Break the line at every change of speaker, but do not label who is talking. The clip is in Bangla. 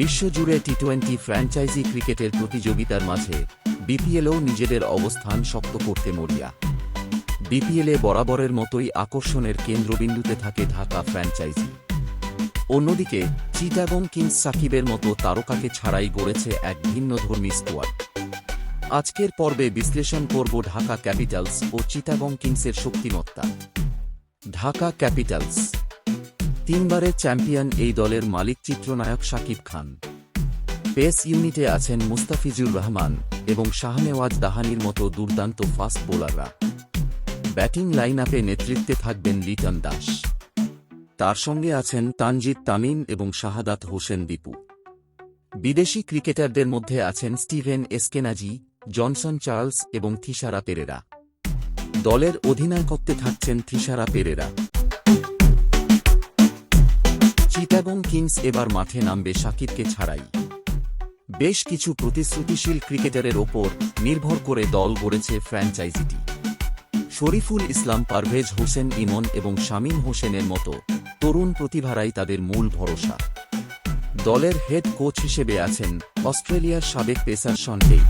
বিশ্বজুড়ে টি টোয়েন্টি ফ্র্যাঞ্চাইজি ক্রিকেটের প্রতিযোগিতার মাঝে বিপিএলও নিজেদের অবস্থান শক্ত করতে মরিয়া। বিপিএলে বরাবরের মতোই আকর্ষণের কেন্দ্রবিন্দুতে থাকে ঢাকা ফ্র্যাঞ্চাইজি অন্যদিকে চিটাগং কিংস সাকিবের মতো তারকাকে ছাড়াই গড়েছে এক ভিন্নধর্মী স্কোয়াড আজকের পর্বে বিশ্লেষণ করব ঢাকা ক্যাপিটালস ও চিটাগং কিংসের শক্তিমত্তা। ঢাকা ক্যাপিটালস তিনবারের চ্যাম্পিয়ন এই দলের মালিক চিত্রনায়ক শাকিব খান। পেস ইউনিটে আছেন মুস্তাফিজুর রহমান এবং শাহনেওয়াজ দাহানির মতো দুর্দান্ত ফাস্ট বোলাররা। ব্যাটিং লাইন আপে নেতৃত্বে থাকবেন লিটন দাস। তার সঙ্গে আছেন তানজিদ তামিম এবং শাহাদাত হোসেন দীপু। বিদেশি ক্রিকেটারদের মধ্যে আছেন স্টিভেন এসকেনাজি, জনসন চার্লস এবং থিসারা পেরেরা। দলের অধিনায়কত্বে থাকছেন থিসারা পেরেরা। চিটাগং কিংস এবার মাঠে নামবে সাকিবকে ছাড়াই। বেশ কিছু প্রতিশ্রুতিশীল ক্রিকেটারের ওপর নির্ভর করে দল গড়েছে ফ্র্যাঞ্চাইজিটি। শরীফুল ইসলাম, পারভেজ হোসেন, ইমন এবং শামীম হোসেনের মতো তরুণ প্রতিভারাই তাদের মূল ভরসা। দলের হেড কোচ হিসেবে আছেন অস্ট্রেলিয়ার সাবেক পেসার শন টেইট